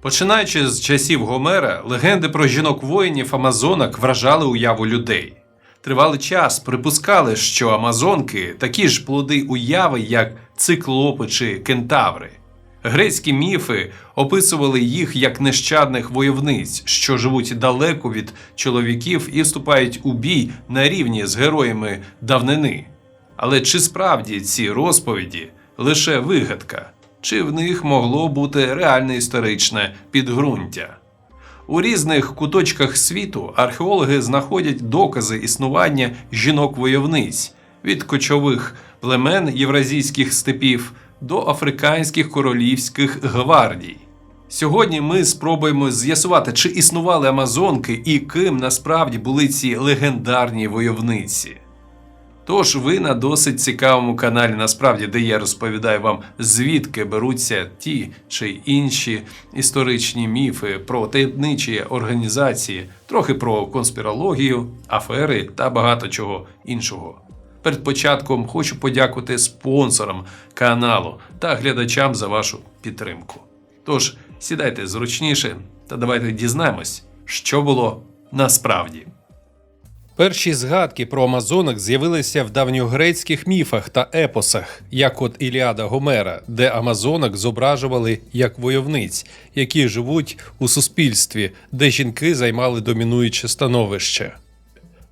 Починаючи з часів Гомера, легенди про жінок-воїнів Амазонок вражали уяву людей. Тривалий час припускали, що Амазонки такі ж плоди уяви, як циклопи чи кентаври. Грецькі міфи описували їх як нещадних войовниць, що живуть далеко від чоловіків і вступають у бій на рівні з героями давнини. Але чи справді ці розповіді лише вигадка, чи в них могло бути реальне історичне підґрунтя? У різних куточках світу археологи знаходять докази існування жінок-войовниць від кочових племен євразійських степів до африканських королівських гвардій. Сьогодні ми спробуємо з'ясувати, чи існували амазонки і ким насправді були ці легендарні войовниці. Тож ви на досить цікавому каналі, насправді, де я розповідаю вам, звідки беруться ті чи інші історичні міфи про таємничі організації, трохи про конспірологію, афери та багато чого іншого. Перед початком хочу подякувати спонсорам каналу та глядачам за вашу підтримку. Тож сідайте зручніше та давайте дізнаємось, що було насправді. Перші згадки про амазонок з'явилися в давньогрецьких міфах та епосах, як от Іліада Гомера, де амазонок зображували як войовниць, які живуть у суспільстві, де жінки займали домінуюче становище.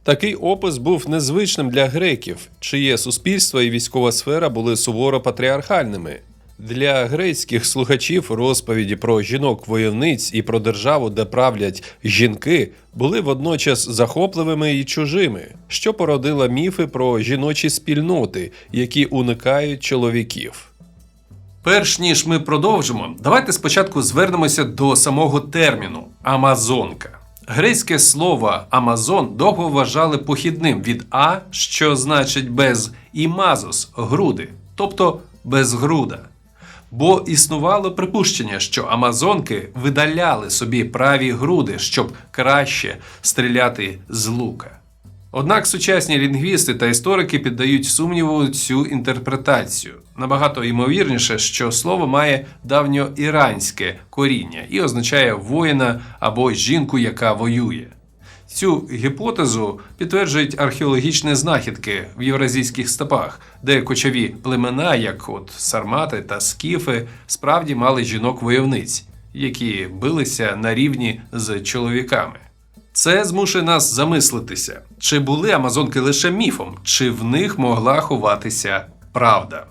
Такий опис був незвичним для греків, чиє суспільство і військова сфера були суворо патріархальними. Для грецьких слухачів розповіді про жінок-войовниць і про державу, де правлять жінки, були водночас захопливими і чужими, що породило міфи про жіночі спільноти, які уникають чоловіків. Перш ніж ми продовжимо, давайте спочатку звернемося до самого терміну Амазонка. Грецьке слово Амазон довго вважали похідним від А, що значить без, і мазос груди, тобто безгруда. Бо існувало припущення, що амазонки видаляли собі праві груди, щоб краще стріляти з лука. Однак сучасні лінгвісти та історики піддають сумніву цю інтерпретацію. Набагато ймовірніше, що слово має давньоіранське коріння і означає воїна або жінку, яка воює. Цю гіпотезу підтверджують археологічні знахідки в євразійських степах, де кочові племена, як от сармати та скіфи, справді мали жінок-войовниць, які билися на рівні з чоловіками. Це змушує нас замислитися, чи були амазонки лише міфом, чи в них могла ховатися правда.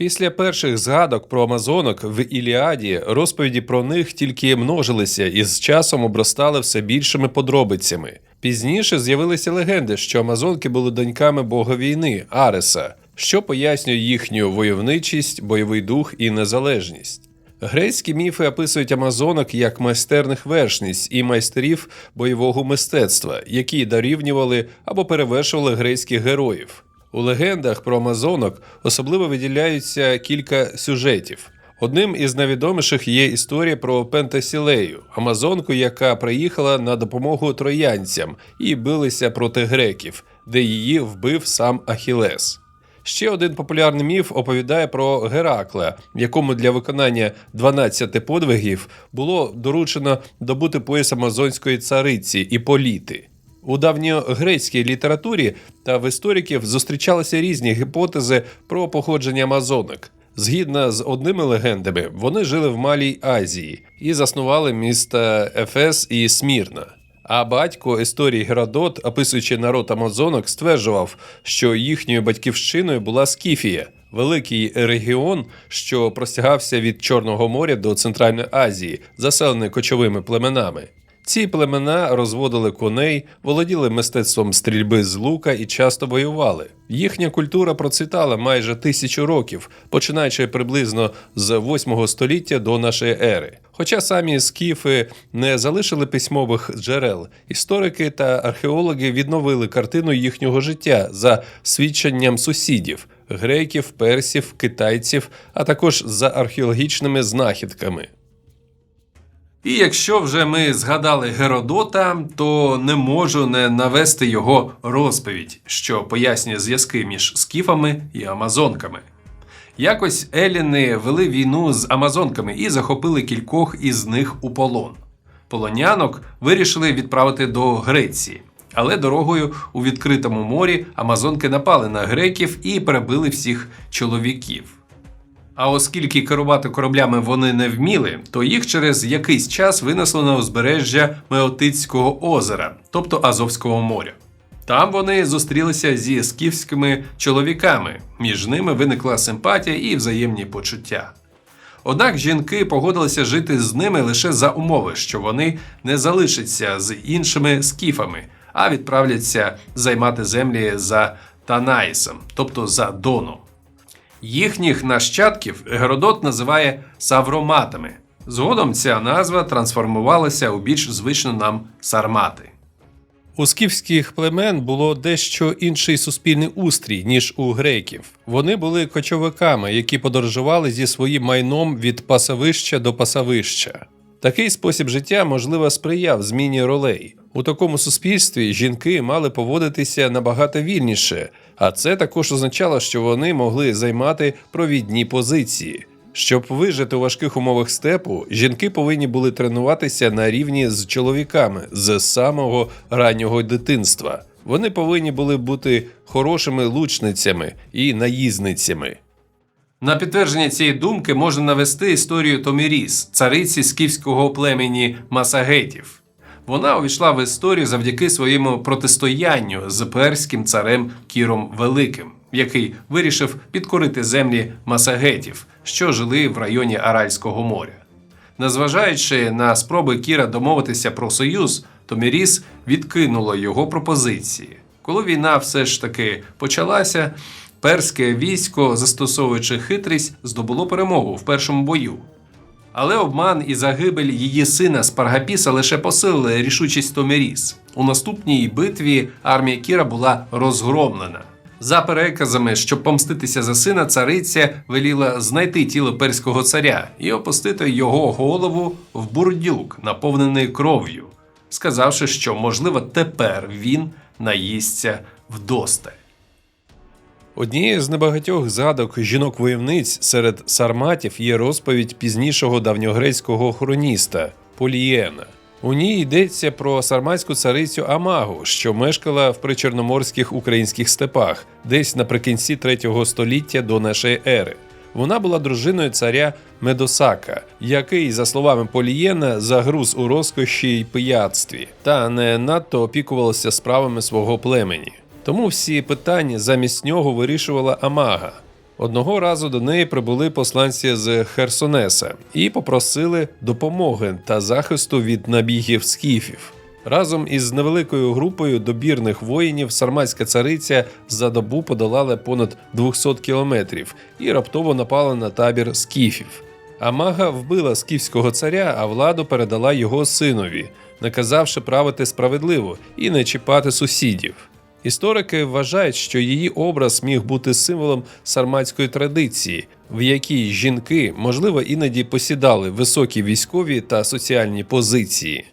Після перших згадок про амазонок в Іліаді розповіді про них тільки множилися і з часом обростали все більшими подробицями. Пізніше з'явилися легенди, що амазонки були доньками бога війни Ареса, що пояснює їхню войовничість, бойовий дух і незалежність. Грецькі міфи описують амазонок як майстерних вершниць і майстерів бойового мистецтва, які дорівнювали або перевершували грецьких героїв. У легендах про амазонок особливо виділяються кілька сюжетів. Одним із найвідоміших є історія про Пентасілею, амазонку, яка приїхала на допомогу троянцям і билися проти греків, де її вбив сам Ахілес. Ще один популярний міф оповідає про Геракла, якому для виконання 12 подвигів було доручено добути пояс амазонської цариці Іполіти. У давньогрецькій літературі та в істориків зустрічалися різні гіпотези про походження амазонок. Згідно з одними легендами, вони жили в Малій Азії і заснували міста Ефес і Смірна. А батько історії Геродот, описуючи народ амазонок, стверджував, що їхньою батьківщиною була Скіфія, великий регіон, що простягався від Чорного моря до Центральної Азії, заселений кочовими племенами. Ці племена розводили коней, володіли мистецтвом стрільби з лука і часто воювали. Їхня культура процвітала майже тисячу років, починаючи приблизно з 8 століття до нашої ери. Хоча самі скіфи не залишили письмових джерел, історики та археологи відновили картину їхнього життя за свідченням сусідів греків, персів, китайців, а також за археологічними знахідками. І якщо вже ми згадали Геродота, то не можу не навести його розповідь, що пояснює зв'язки між скіфами і амазонками. Якось еліни вели війну з амазонками і захопили кількох із них у полон. Полонянок вирішили відправити до Греції, але дорогою у відкритому морі амазонки напали на греків і перебили всіх чоловіків. А оскільки керувати кораблями вони не вміли, то їх через якийсь час винесло на узбережжя Меотицького озера, тобто Азовського моря. Там вони зустрілися зі скіфськими чоловіками. Між ними виникла симпатія і взаємні почуття. Однак жінки погодилися жити з ними лише за умови, що вони не залишаться з іншими скіфами, а відправляться займати землі за Танаїсом, тобто за Доном. Їхніх нащадків Геродот називає савроматами. Згодом ця назва трансформувалася у більш звичну нам сармати. У скіфських племен було дещо інший суспільний устрій, ніж у греків. Вони були кочовиками, які подорожували зі своїм майном від пасовища до пасовища. Такий спосіб життя, можливо, сприяв зміні ролей. У такому суспільстві жінки мали поводитися набагато вільніше, а це також означало, що вони могли займати провідні позиції. Щоб вижити у важких умовах степу, жінки повинні були тренуватися на рівні з чоловіками з самого раннього дитинства. Вони повинні були бути хорошими лучницями і наїзницями. На підтвердження цієї думки можна навести історію Томіріс, цариці скіфського племені Масагетів. Вона увійшла в історію завдяки своєму протистоянню з перським царем Кіром Великим, який вирішив підкорити землі Масагетів, що жили в районі Аральського моря. Незважаючи на спроби Кіра домовитися про союз, Томіріс відкинула його пропозиції. Коли війна все ж таки почалася, перське військо, застосовуючи хитрість, здобуло перемогу в першому бою. Але обман і загибель її сина Спаргапіса лише посилили рішучість Томіріс. У наступній битві армія Кіра була розгромлена. За переказами, щоб помститися за сина, цариця веліла знайти тіло перського царя і опустити його голову в бурдюк, наповнений кров'ю, сказавши, що можливо тепер він наїсться вдосталь. Однією з небагатьох згадок жінок-войовниць серед сарматів є розповідь пізнішого давньогрецького хроніста Полієна. У ній йдеться про сарматську царицю Амагу, що мешкала в причорноморських українських степах, десь наприкінці 3 століття до нашої ери. Вона була дружиною царя Медосака, який, за словами Полієна, загруз у розкоші й пияцтві та не надто опікувався справами свого племені. Тому всі питання замість нього вирішувала Амага. Одного разу до неї прибули посланці з Херсонеса і попросили допомоги та захисту від набігів скіфів. Разом із невеликою групою добірних воїнів сарматська цариця за добу подолала понад 200 кілометрів і раптово напала на табір скіфів. Амага вбила скіфського царя, а владу передала його синові, наказавши правити справедливо і не чіпати сусідів. Історики вважають, що її образ міг бути символом сарматської традиції, в якій жінки, можливо, іноді посідали високі військові та соціальні позиції.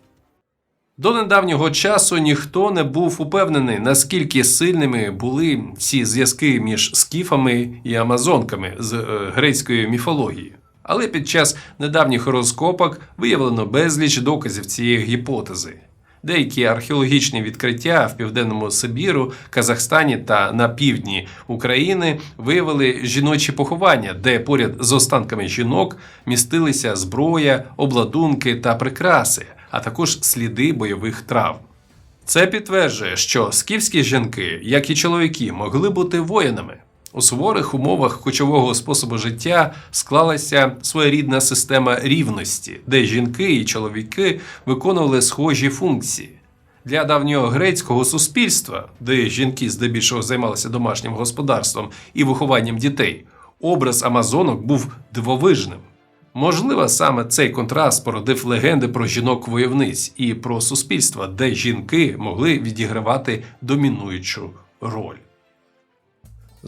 До недавнього часу ніхто не був упевнений, наскільки сильними були ці зв'язки між скіфами і амазонками з е, грецької міфології. Але під час недавніх розкопок виявлено безліч доказів цієї гіпотези. Деякі археологічні відкриття в південному Сибіру, Казахстані та на півдні України виявили жіночі поховання, де поряд з останками жінок містилися зброя, обладунки та прикраси, а також сліди бойових травм. Це підтверджує, що скіфські жінки, як і чоловіки, могли бути воїнами. У суворих умовах кочового способу життя склалася своєрідна система рівності, де жінки і чоловіки виконували схожі функції. Для давнього грецького суспільства, де жінки здебільшого займалися домашнім господарством і вихованням дітей, образ амазонок був дивовижним. Можливо, саме цей контраст породив легенди про жінок-войовниць і про суспільства, де жінки могли відігравати домінуючу роль.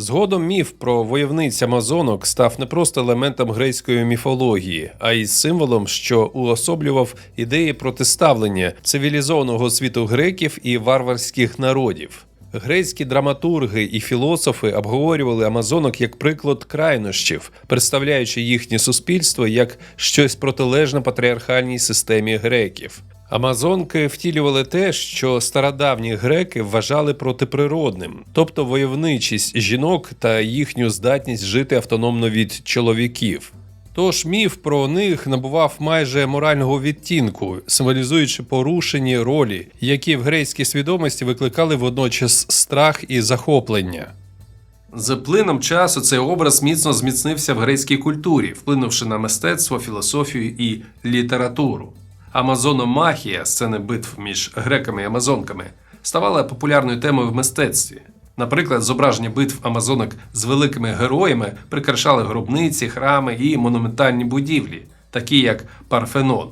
Згодом міф про войовниць амазонок став не просто елементом грецької міфології, а й символом, що уособлював ідеї протиставлення цивілізованого світу греків і варварських народів. Грецькі драматурги і філософи обговорювали амазонок як приклад крайнощів, представляючи їхнє суспільство як щось протилежне патріархальній системі греків. Амазонки втілювали те, що стародавні греки вважали протиприродним, тобто войовничість жінок та їхню здатність жити автономно від чоловіків. Тож міф про них набував майже морального відтінку, символізуючи порушені ролі, які в грецькій свідомості викликали водночас страх і захоплення. З плином часу цей образ міцно зміцнився в грецькій культурі, вплинувши на мистецтво, філософію і літературу. Амазономахія, сцени битв між греками і амазонками, ставала популярною темою в мистецтві. Наприклад, зображення битв амазонок з великими героями прикрашали гробниці, храми і монументальні будівлі, такі як Парфенон.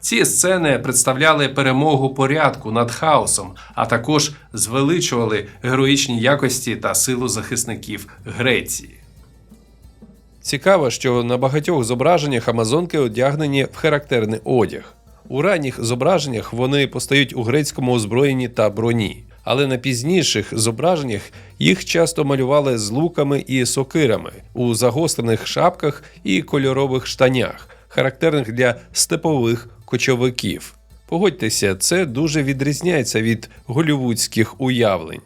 Ці сцени представляли перемогу порядку над хаосом, а також звеличували героїчні якості та силу захисників Греції. Цікаво, що на багатьох зображеннях амазонки одягнені в характерний одяг. У ранніх зображеннях вони постають у грецькому озброєнні та броні, але на пізніших зображеннях їх часто малювали з луками і сокирами у загострених шапках і кольорових штанях, характерних для степових кочовиків. Погодьтеся, це дуже відрізняється від голівудських уявлень.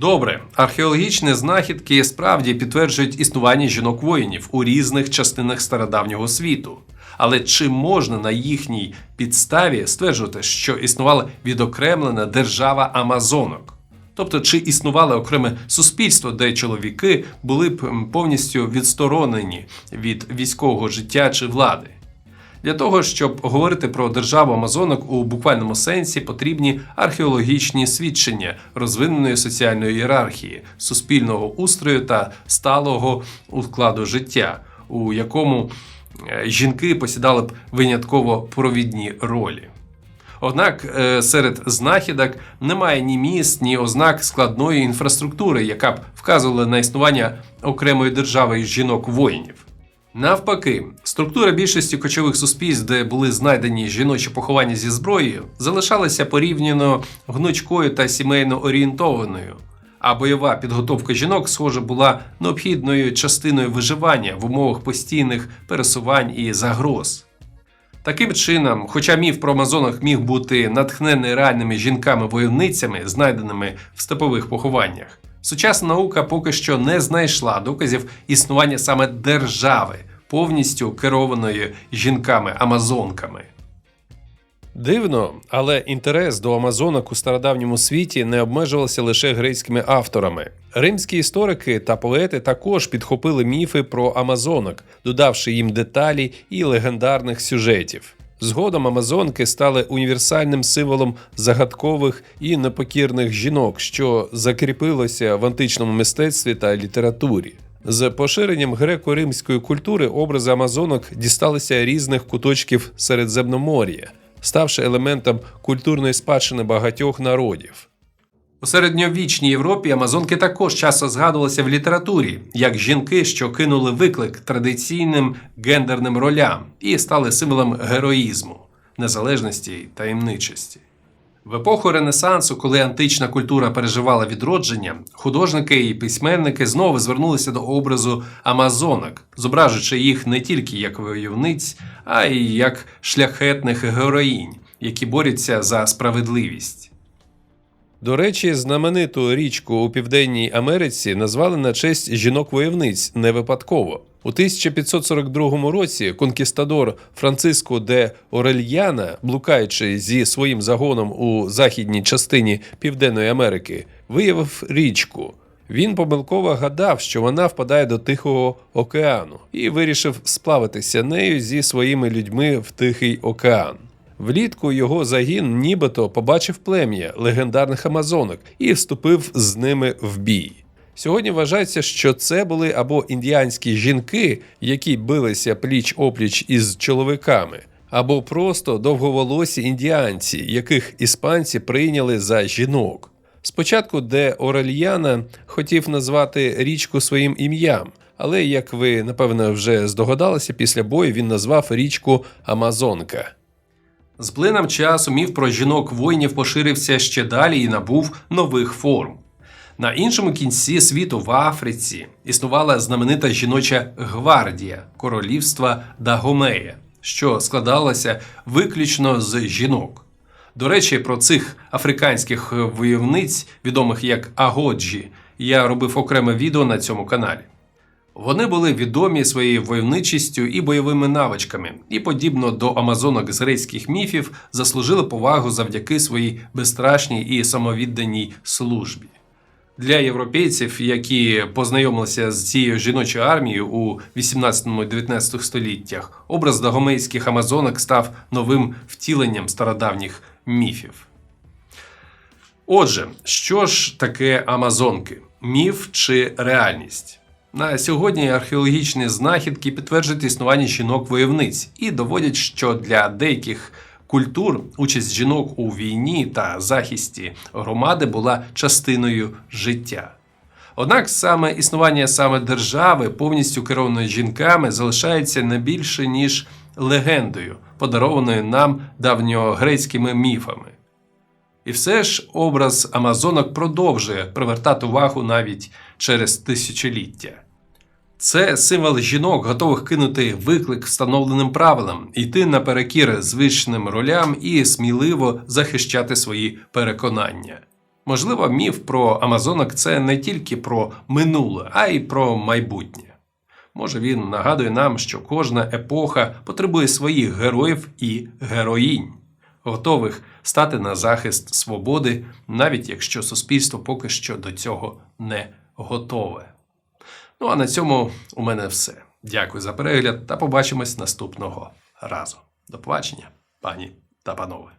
Добре, археологічні знахідки справді підтверджують існування жінок-воїнів у різних частинах стародавнього світу. Але чи можна на їхній підставі стверджувати, що існувала відокремлена держава Амазонок? Тобто, чи існувало окреме суспільство, де чоловіки були б повністю відсторонені від військового життя чи влади? Для того, щоб говорити про державу Амазонок у буквальному сенсі, потрібні археологічні свідчення розвиненої соціальної ієрархії, суспільного устрою та сталого ускладу життя, у якому е, жінки посідали б винятково провідні ролі. Однак е, серед знахідок немає ні міст, ні ознак складної інфраструктури, яка б вказувала на існування окремої держави жінок-воїнів. Навпаки, структура більшості кочових суспільств, де були знайдені жіночі поховання зі зброєю, залишалася порівняно гнучкою та сімейно орієнтованою. А бойова підготовка жінок, схоже, була необхідною частиною виживання в умовах постійних пересувань і загроз. Таким чином, хоча міф про амазонок міг бути натхнений реальними жінками-войовницями, знайденими в степових похованнях, сучасна наука поки що не знайшла доказів існування саме держави, повністю керованої жінками-амазонками. Дивно, але інтерес до амазонок у стародавньому світі не обмежувався лише грецькими авторами. Римські історики та поети також підхопили міфи про амазонок, додавши їм деталі і легендарних сюжетів. Згодом амазонки стали універсальним символом загадкових і непокірних жінок, що закріпилося в античному мистецтві та літературі. З поширенням греко-римської культури образи амазонок дісталися різних куточків Середземномор'я, ставши елементом культурної спадщини багатьох народів. У середньовічній Європі амазонки також часто згадувалися в літературі як жінки, що кинули виклик традиційним гендерним ролям і стали символом героїзму, незалежності й таємничості. В епоху Ренесансу, коли антична культура переживала відродження, художники і письменники знову звернулися до образу амазонок, зображуючи їх не тільки як войовниць, а й як шляхетних героїнь, які борються за справедливість. До речі, знамениту річку у Південній Америці назвали на честь жінок-войовниць не випадково. У 1542 році конкістадор Франциско де Орельяна, блукаючи зі своїм загоном у західній частині Південної Америки, виявив річку. Він помилково гадав, що вона впадає до Тихого океану, і вирішив сплавитися нею зі своїми людьми в Тихий океан. Влітку його загін нібито побачив плем'я легендарних амазонок і вступив з ними в бій. Сьогодні вважається, що це були або індіанські жінки, які билися пліч опліч із чоловіками, або просто довговолосі індіанці, яких іспанці прийняли за жінок. Спочатку де Орельяна хотів назвати річку своїм ім'ям, але як ви напевно вже здогадалися, після бою він назвав річку Амазонка. З плином часу міф про жінок воїнів поширився ще далі і набув нових форм. На іншому кінці світу в Африці існувала знаменита жіноча гвардія королівства Дагомея, що складалася виключно з жінок. До речі, про цих африканських войовниць, відомих як Агоджі, я робив окреме відео на цьому каналі. Вони були відомі своєю войовничістю і бойовими навичками, і, подібно до амазонок з грецьких міфів, заслужили повагу завдяки своїй безстрашній і самовідданій службі. Для європейців, які познайомилися з цією жіночою армією у 18-19 століттях, образ дагомейських амазонок став новим втіленням стародавніх міфів. Отже, що ж таке Амазонки? Міф чи реальність? На сьогодні археологічні знахідки підтверджують існування жінок-войовниць і доводять, що для деяких культур участь жінок у війні та захисті громади була частиною життя. Однак саме існування саме держави, повністю керованої жінками, залишається не більше ніж легендою, подарованою нам давньогрецькими міфами. І все ж образ амазонок продовжує привертати увагу навіть через тисячоліття. Це символ жінок, готових кинути виклик встановленим правилам, йти наперекір звичним ролям і сміливо захищати свої переконання. Можливо, міф про амазонок це не тільки про минуле, а й про майбутнє. Може, він нагадує нам, що кожна епоха потребує своїх героїв і героїнь, готових стати на захист свободи, навіть якщо суспільство поки що до цього не готове. Ну а на цьому у мене все. Дякую за перегляд та побачимось наступного разу. До побачення, пані та панове.